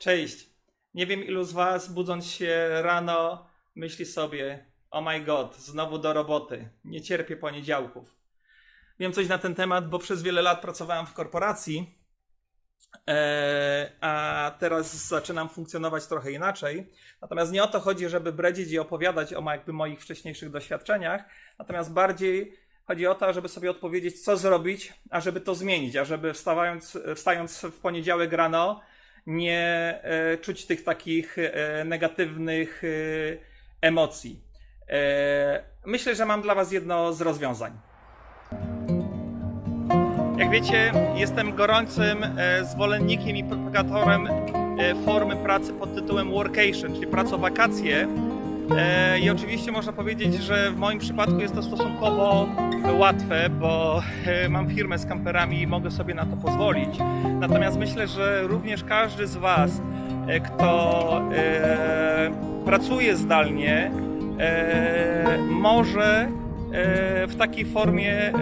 Cześć. Nie wiem, ilu z Was budząc się rano myśli sobie: Oh my god, znowu do roboty. Nie cierpię poniedziałków. Wiem coś na ten temat, bo przez wiele lat pracowałem w korporacji, e, a teraz zaczynam funkcjonować trochę inaczej. Natomiast nie o to chodzi, żeby bredzić i opowiadać o jakby moich wcześniejszych doświadczeniach, natomiast bardziej chodzi o to, żeby sobie odpowiedzieć, co zrobić, ażeby to zmienić, ażeby wstawając, wstając w poniedziałek rano, nie e, czuć tych takich e, negatywnych e, emocji. Myślę, że mam dla Was jedno z rozwiązań. Jak wiecie, jestem gorącym zwolennikiem i propagatorem formy pracy pod tytułem workation, czyli praca w wakacje. E, I oczywiście można powiedzieć, że w moim przypadku jest to stosunkowo łatwe, bo e, mam firmę z kamperami i mogę sobie na to pozwolić. Natomiast myślę, że również każdy z Was, e, kto e, pracuje zdalnie, może w takiej formie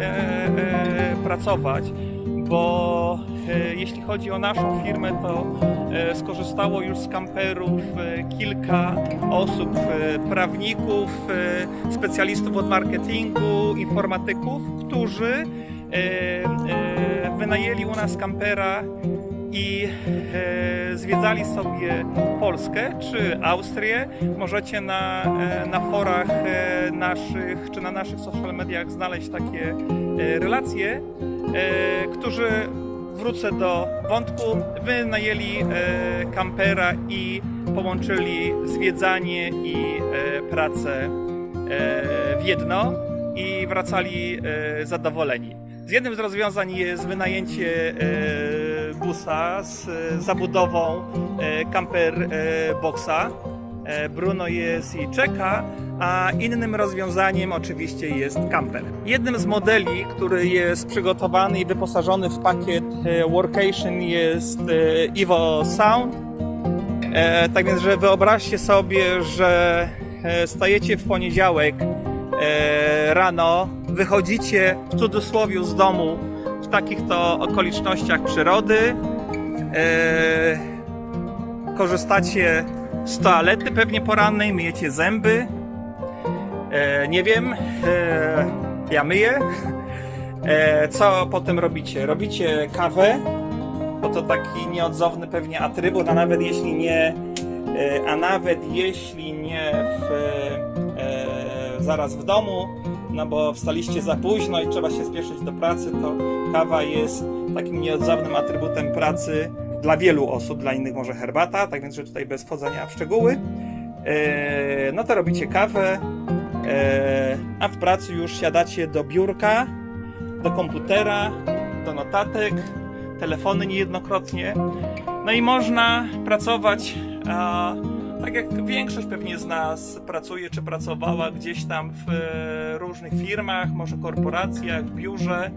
pracować, bo jeśli chodzi o naszą firmę, to e, skorzystało już z kamperów e, kilka osób, e, prawników, e, specjalistów od marketingu, informatyków, którzy e, e, wynajęli u nas kampera i e, zwiedzali sobie Polskę czy Austrię. Możecie na, e, na forach e, naszych czy na naszych social mediach znaleźć takie e, relacje, e, którzy wrócę do wątku, wynajęli e, kampera i połączyli zwiedzanie i e, pracę e, w jedno i wracali zadowoleni. Z jednym z rozwiązań jest wynajęcie busa z zabudową camper boxa. E, Bruno jest i czeka, a innym rozwiązaniem oczywiście jest camper. Jednym z modeli, który jest przygotowany i wyposażony w pakiet e, Workation jest e, Evo Sound. Tak więc, że wyobraźcie sobie, że stajecie w poniedziałek rano, wychodzicie w cudzysłowie z domu w takich to okolicznościach przyrody, korzystacie z toalety pewnie porannej, myjecie zęby, e, nie wiem, e, ja myję. E, co potem robicie? Robicie kawę, bo to taki nieodzowny pewnie atrybut, a nawet jeśli nie, e, a nawet jeśli nie w, e, zaraz w domu, no bo wstaliście za późno i trzeba się spieszyć do pracy, to kawa jest takim nieodzownym atrybutem pracy dla wielu osób, dla innych może herbata, tak więc, że tutaj bez wchodzenia w szczegóły. E, no to robicie kawę, e, a w pracy już siadacie do biurka, do komputera, do notatek, telefony niejednokrotnie. No i można pracować, tak jak większość pewnie z nas pracuje czy pracowała gdzieś tam w e, różnych firmach, może korporacjach, biurze.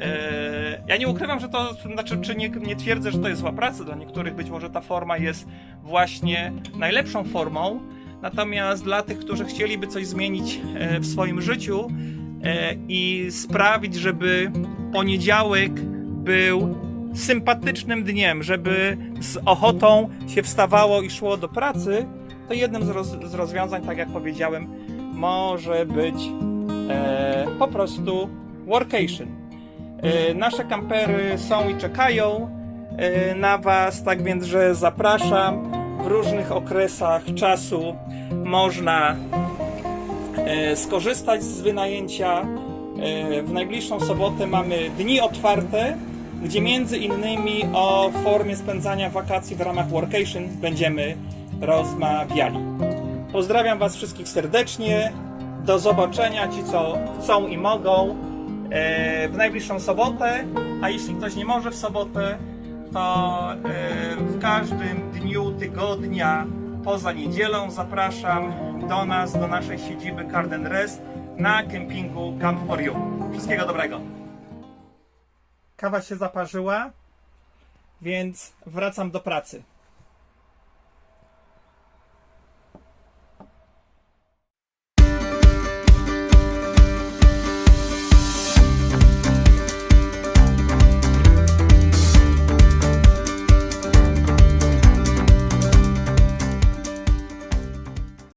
E, Ja nie ukrywam, że to, znaczy, czy nie, nie twierdzę, że to jest zła praca. Dla niektórych być może ta forma jest właśnie najlepszą formą. Natomiast dla tych, którzy chcieliby coś zmienić e, w swoim życiu e, i sprawić, żeby poniedziałek był sympatycznym dniem, żeby z ochotą się wstawało i szło do pracy, to jednym z, roz, z rozwiązań, tak jak powiedziałem, może być po prostu workation. E, nasze kampery są i czekają e, na Was, tak więc, że zapraszam. W różnych okresach czasu można e, skorzystać z wynajęcia. W najbliższą sobotę mamy dni otwarte, gdzie między innymi o formie spędzania wakacji w ramach workation będziemy rozmawiali. Pozdrawiam Was wszystkich serdecznie. Do zobaczenia ci, co chcą i mogą w najbliższą sobotę. A jeśli ktoś nie może w sobotę, to e, w każdym dniu tygodnia poza niedzielą zapraszam do nas, do naszej siedziby Garden Rest na kempingu Camp for You. Wszystkiego dobrego. Kawa się zaparzyła, więc wracam do pracy.